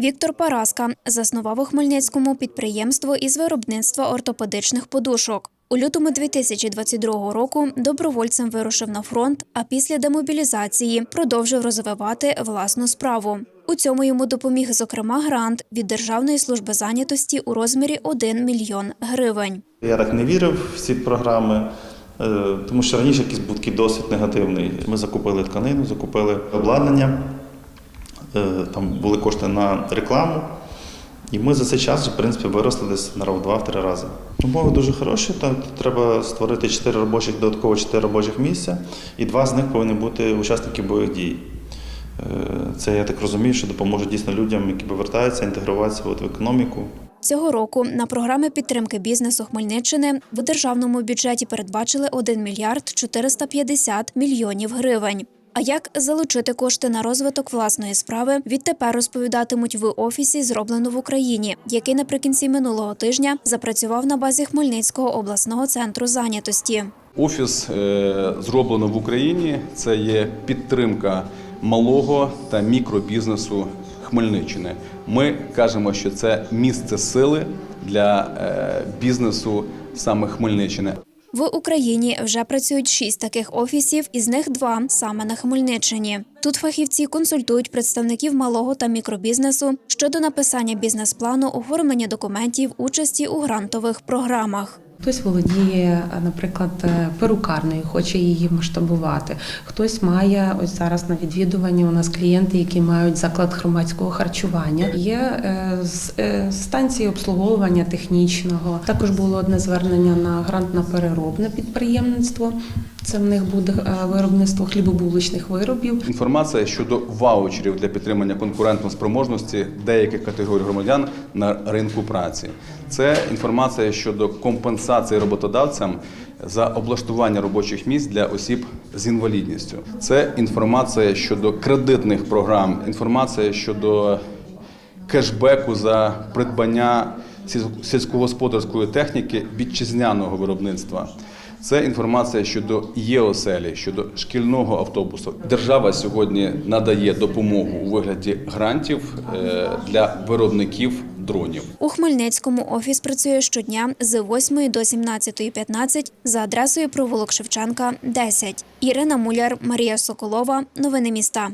Віктор Параска заснував у Хмельницькому підприємство із виробництва ортопедичних подушок. У лютому 2022 року добровольцем вирушив на фронт, а після демобілізації продовжив розвивати власну справу. У цьому йому допоміг, зокрема, грант від Державної служби зайнятості у розмірі 1 мільйон гривень. Я так не вірив в ці програми, е, тому що раніше якийсь був такий досвід негативний. Ми закупили тканину, закупили обладнання, там були кошти на рекламу. І ми за цей час, в принципі, виросли десь на рок два-три рази. Умови дуже хороші. Там треба створити 4 робочих, додатково 4 робочих місця, і два з них повинні бути учасники бойових дій. Е, Це я так розумію, що допоможе дійсно людям, які повертаються, інтегруватися в економіку. Цього року на програми підтримки бізнесу Хмельниччини в державному бюджеті передбачили 1 мільярд 450 мільйонів гривень. А як залучити кошти на розвиток власної справи, відтепер розповідатимуть в офісі зроблено в Україні, який наприкінці минулого тижня запрацював на базі Хмельницького обласного центру зайнятості. Офіс е, зроблено в Україні. Це є підтримка малого та мікробізнесу Хмельниччини. Ми кажемо, що це місце сили для е, бізнесу саме Хмельниччини. В Україні вже працюють шість таких офісів, із них два саме на Хмельниччині. Тут фахівці консультують представників малого та мікробізнесу щодо написання бізнес-плану, оформлення документів, участі у грантових програмах. Хтось володіє, наприклад, перукарною, перукарнею, хоче її масштабувати. Хтось має ось зараз на відвідуванні у нас клієнти, які мають заклад громадського харчування. Є е, е, станції обслуговування технічного. Також було одне звернення на грант на переробне підприємництво. Це в них буде е, виробництво хлібобулочних виробів. Інформація щодо ваучерів для підтримання конкурентної спроможності деяких категорій громадян на ринку праці. Це інформація щодо компенсації роботодавцям за облаштування робочих місць для осіб з інвалідністю. Це інформація щодо кредитних програм, інформація щодо кешбеку за придбання сіль- сільськогосподарської техніки вітчизняного виробництва. Це інформація щодо ЄОСЕЛі, щодо шкільного автобусу. Держава сьогодні надає допомогу у вигляді грантів е, для виробників дронів. У Хмельницькому офіс працює щодня з 8 до 17.15 за адресою провулок Шевченка, 10. Ірина Муляр, Марія Соколова. Новини міста.